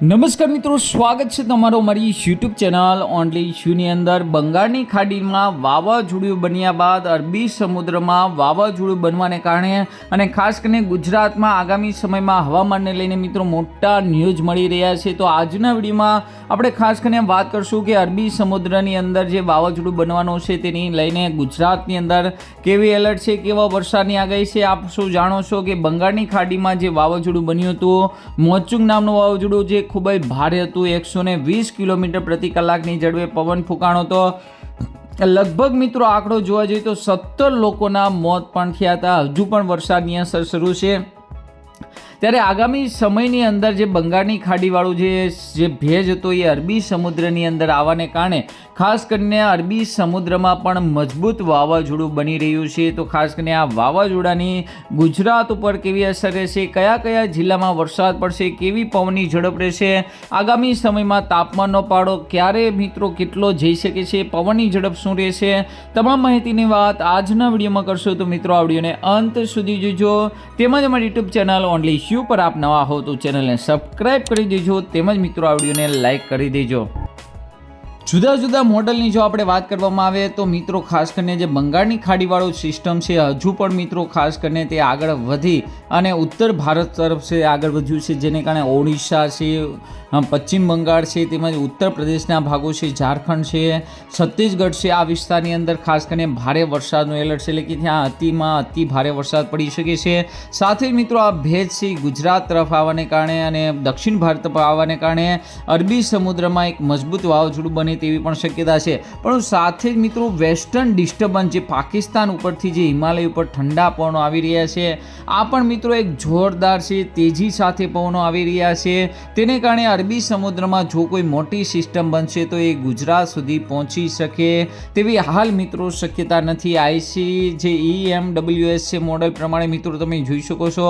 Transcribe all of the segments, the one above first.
નમસ્કાર મિત્રો, સ્વાગત છે તમારો મારી યુટ્યુબ ચેનલ ઓનલી ઇશ્યુની અંદર. બંગાળની ખાડીમાં વાવાઝોડું બન્યા બાદ અરબી સમુદ્રમાં વાવાઝોડું બનવાને કારણે અને ખાસ કરીને ગુજરાતમાં આગામી સમયમાં હવામાનને લઈને મિત્રો મોટા ન્યૂઝ મળી રહ્યા છે. તો આજના વિડીયોમાં આપણે ખાસ કરીને વાત કરશું કે અરબી સમુદ્રની અંદર જે વાવાઝોડું બનવાનું છે તેની લઈને ગુજરાતની અંદર કેવી એલર્ટ છે, કેવા વરસાદની આગાહી છે, આપ શું જાણો છો કે બંગાળની ખાડીમાં જે વાવાઝોડું બન્યું હતું, મોચુંગ નામનું વાવાઝોડું જે ખૂબ જ ભારે હતું. એકસો ને વીસ કિલોમીટર પ્રતિ કલાકની ઝડપે પવન ફૂંકાણો હતો લગભગ મિત્રો આંકડો જોવા જઈએ તો સત્તર લોકોના મોત પણ થયા હતા. હજુ પણ વરસાદની અસર શરૂ છે. ત્યારે આગામી સમયની અંદર જે બંગાળની ખાડીવાળું જે જે ભેજ હતો એ અરબી સમુદ્રની અંદર આવવાને કારણે ખાસ કરીને અરબી સમુદ્રમાં પણ મજબૂત વાવાઝોડું બની રહ્યું છે. તો ખાસ કરીને આ વાવાઝોડાની ગુજરાત ઉપર કેવી અસર રહેશે, કયા કયા જિલ્લામાં વરસાદ પડશે, કેવી પવનની ઝડપ રહેશે, આગામી સમયમાં તાપમાનનો પાડો ક્યારે મિત્રો કેટલો જઈ શકે છે, પવનની ઝડપ શું રહેશે, તમામ માહિતીની વાત આજના વિડીયોમાં કરશો. તો મિત્રો, આ વિડીયોને અંત સુધી જોજો. તેમજ અમારી યુટ્યુબ ચેનલ ઓનલી ઇશ્યુ પર આપ નવા હો તો ચેનલને સબસ્ક્રાઈબ કરી દેજો. તેમજ મિત્રો, આ વિડીયોને લાઇક કરી દેજો. જુદા જુદા મોડલની જો આપણે વાત કરવામાં આવે તો મિત્રો, ખાસ કરીને જે બંગાળની ખાડીવાળો સિસ્ટમ છે, હજુ પણ મિત્રો, ખાસ કરીને તે આગળ વધી અને ઉત્તર ભારત તરફ છે, આગળ વધ્યું છે, જેને કારણે ઓડિશા છે પશ્ચિમ બંગાળ છે, તેમજ ઉત્તર પ્રદેશના ભાગો છે, ઝારખંડ છે, છત્તીસગઢ છે, આ વિસ્તારની અંદર ખાસ કરીને ભારે વરસાદનું એલર્ટ છે, એટલે કે ત્યાં અતિમાં અતિ ભારે વરસાદ પડી શકે છે. સાથે મિત્રો, આ ભેજ છે, ગુજરાત તરફ આવવાને કારણે અને દક્ષિણ ભારત પર આવવાને કારણે અરબી સમુદ્રમાં એક મજબૂત વાવાઝોડું બને તેવી પણ શક્યતા છે. પણ સાથે જ મિત્રો વેસ્ટર્ન ડિસ્ટર્બન્સ જે પાકિસ્તાન ઉપરથી જે હિમાલય ઉપર ઠંડા પવનો આવી રહ્યા છે. આ પણ મિત્રો એક જોરદાર છે, તેજી સાથે પવનો આવી રહ્યા છે. તેને કારણે અરબી સમુદ્રમાં જો કોઈ મોટી સિસ્ટમ બનશે તો એ ગુજરાત સુધી પહોંચી શકે. તેવી હાલ મિત્રો શક્યતા નથી. આઈસી જે E ઈ એમ ડબલ્યુએસ છે મોડલ પ્રમાણે મિત્રો તમે જોઈ શકો છો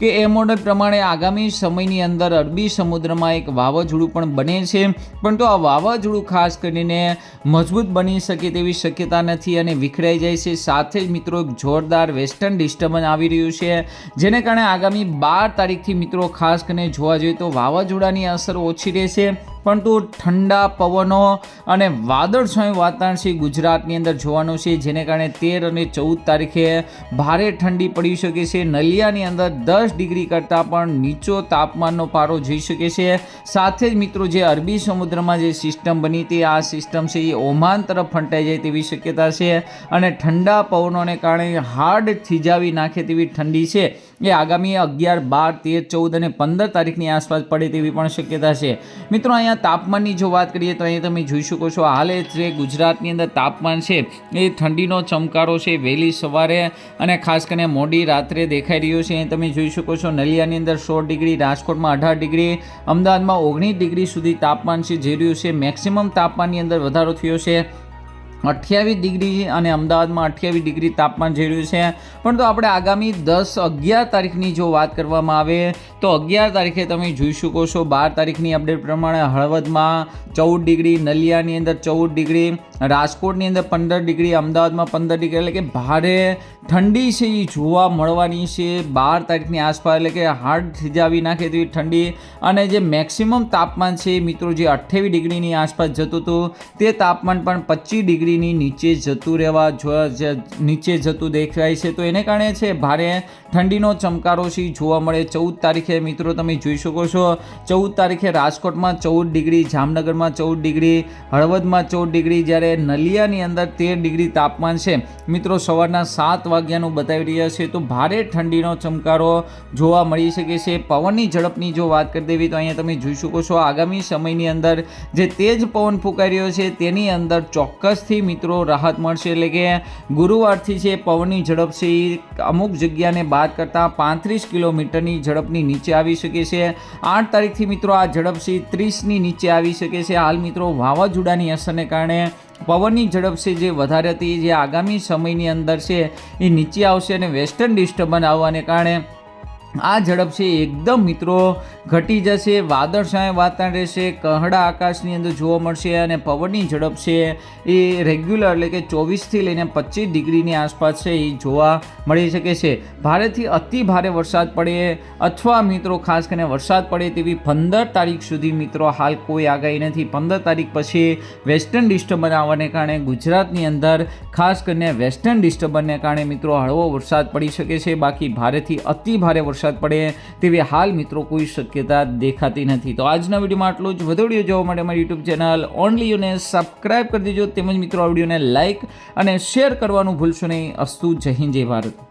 કે એ મોડલ પ્રમાણે આગામી સમયની અંદર અરબી સમુદ્રમાં એક વાવાઝોડું પણ બને છે. પણ તો આ વાવાઝોડું ખાસ કરીને મજબૂત બની શકે તેવી શક્યતા નથી અને વિખરાઈ જાય છે. સાથે જ મિત્રો જોરદાર વેસ્ટર્ન ડિસ્ટર્બન્સ આવી રહ્યું છે, જેને કારણે આગામી બાર તારીખથી મિત્રો ખાસ કરીને જોવા જોઈએ તો વાવાઝોડાની અસર ઓછી રહેશે. પરંતુ ઠંડા પવનો અને વાદળછાયું વાતાવરણ છે ગુજરાતની અંદર જોવાનું છે, જેને કારણે તેર અને ચૌદ તારીખે ભારે ઠંડી પડી શકે છે. નલિયાની અંદર દસ ડિગ્રી કરતાં પણ નીચો તાપમાનનો પારો જઈ શકે છે. સાથે જ મિત્રો, જે અરબી સમુદ્રમાં જે સિસ્ટમ બની હતી આ સિસ્ટમ છે એ ઓમાન તરફ ફંટાઈ જાય તેવી શક્યતા છે અને ઠંડા પવનોને કારણે હાર્ડ થીજાવી નાખે તેવી ઠંડી છે. એ આગામી અગિયાર, બાર, તેર, ચૌદ અને પંદર તારીખની આસપાસ પડે તેવી પણ શક્યતા છે. મિત્રો, અહીંયા તાપમાનની જો વાત કરીએ તો અહીંયા તમે જોઈ શકો છો, હાલે જે ગુજરાતની અંદર તાપમાન છે, એ ઠંડીનો ચમકારો છે. વહેલી સવારે અને ખાસ કરીને મોડી રાત્રે દેખાઈ રહ્યો છે. અહીં તમે જોઈ શકો છો, નલિયાની અંદર સોળ ડિગ્રી, રાજકોટમાં અઢાર ડિગ્રી, અમદાવાદમાં ઓગણીસ ડિગ્રી સુધી તાપમાન છે, જે રહ્યું છે. મેક્સિમમ તાપમાનની અંદર વધારો થયો છે. અઠ્યાવીસ ડિગ્રી અને અમદાવાદમાં અઠ્યાવીસ ડિગ્રી તાપમાન જઈ રહ્યું છે. પરંતુ આપણે આગામી દસ અગિયાર તારીખની જો વાત કરવામાં આવે તો અગિયાર તારીખે તમે જોઈ શકો છો. બાર તારીખની અપડેટ પ્રમાણે હળવદમાં ચૌદ ડિગ્રી, નલિયાની અંદર ચૌદ ડિગ્રી, રાજકોટની અંદર પંદર ડિગ્રી, અમદાવાદમાં પંદર ડિગ્રી. એટલે કે ભારે ઠંડી છે એ જોવા મળવાની છે. બાર તારીખની આસપાસ એટલે કે હાર્ડ થીજાવી નાખે તેવી ઠંડી. અને જે મેક્સિમમ તાપમાન છે મિત્રો જે અઠ્યાવીસ ડિગ્રીની આસપાસ જતું હતું, તે તાપમાન પણ પચીસ ડિગ્રીની નીચે જતું રહેવા નીચે જતું દેખાય છે. તો એને કારણે છે, ભારે ઠંડીનો ચમકારો છે જોવા મળે. ચૌદ તારીખે મિત્રો તમે જોઈ શકો છો, ચૌદ તારીખે રાજકોટમાં ચૌદ ડિગ્રી, જામનગરમાં ચૌદ ડિગ્રી, હળવદમાં ચૌદ ડિગ્રી, જ્યારે નલિયાની અંદર તેર ડિગ્રી તાપમાન છે. મિત્રો, સવારના સાત વાગ્યાનું બતાવી રહ્યા છે તો ભારે ઠંડીનો ચમકારો જોવા મળી શકે છે. પવનની ઝડપની જો વાત કરી દેવી તો અહીંયા તમે જોઈ શકો છો, આગામી સમયની અંદર જે તેજ પવન ફૂંકાઈ રહ્યો છે, તેની અંદર ચોક્કસથી મિત્રો રાહત મળશે. એટલે કે ગુરુવારથી છે પવનની ઝડપ છે અમુક જગ્યાને બાદ કરતાં પાંત્રીસ કિલોમીટરની ઝડપની નીચે આવી શકે છે. આઠ તારીખથી મિત્રો આ ઝડપ છે ત્રીસની નીચે આવી શકે છે. હાલ મિત્રો વાવાઝોડાની અસરને કારણે પવનની ઝડપ છે જે વધારે હતી, જે આગામી સમયની અંદર છે, એ નીચે આવશે અને વેસ્ટર્ન ડિસ્ટર્બન્સ આવવાને કારણે આ ઝડપ છે એકદમ મિત્રો ઘટી જશે, વાદળછાયા વાતાવરણ રહેશે, કહડા આકાશની અંદર જોવા મળશે અને પવનની ઝડપ છે. એ રેગ્યુલર એટલે કે ચોવીસથી લઈને પચીસ ડિગ્રીની આસપાસ છે, એ જોવા મળી શકે છે. ભારેથી અતિ ભારે વરસાદ પડે અથવા મિત્રો ખાસ કરીને વરસાદ પડે તેવી પંદર તારીખ સુધી મિત્રો હાલ કોઈ આગાહી નથી. પંદર તારીખ પછી વેસ્ટર્ન ડિસ્ટર્બન્સ આવવાને કારણે ગુજરાતની અંદર ખાસ કરીને વેસ્ટર્ન ડિસ્ટર્બન્સને કારણે મિત્રો હળવો વરસાદ પડી શકે છે. બાકી ભારેથી અતિ ભારે વરસાદ પડે તેવી હાલ મિત્રો કોઈ શક્યતા દેખાતી નથી. તો આજના વિડીયોમાં આટલું જ. વધુ વીડિયો જોવા માટે અમારી યુટ્યુબ ચેનલ ઓનલી યુને સબસ્ક્રાઈબ કરી દેજો. તેમજ મિત્રો આ વિડીયોને લાઇક અને શેર કરવાનું ભૂલશો નહીં. અસ્તુ જય હિન્દ, જય ભારત.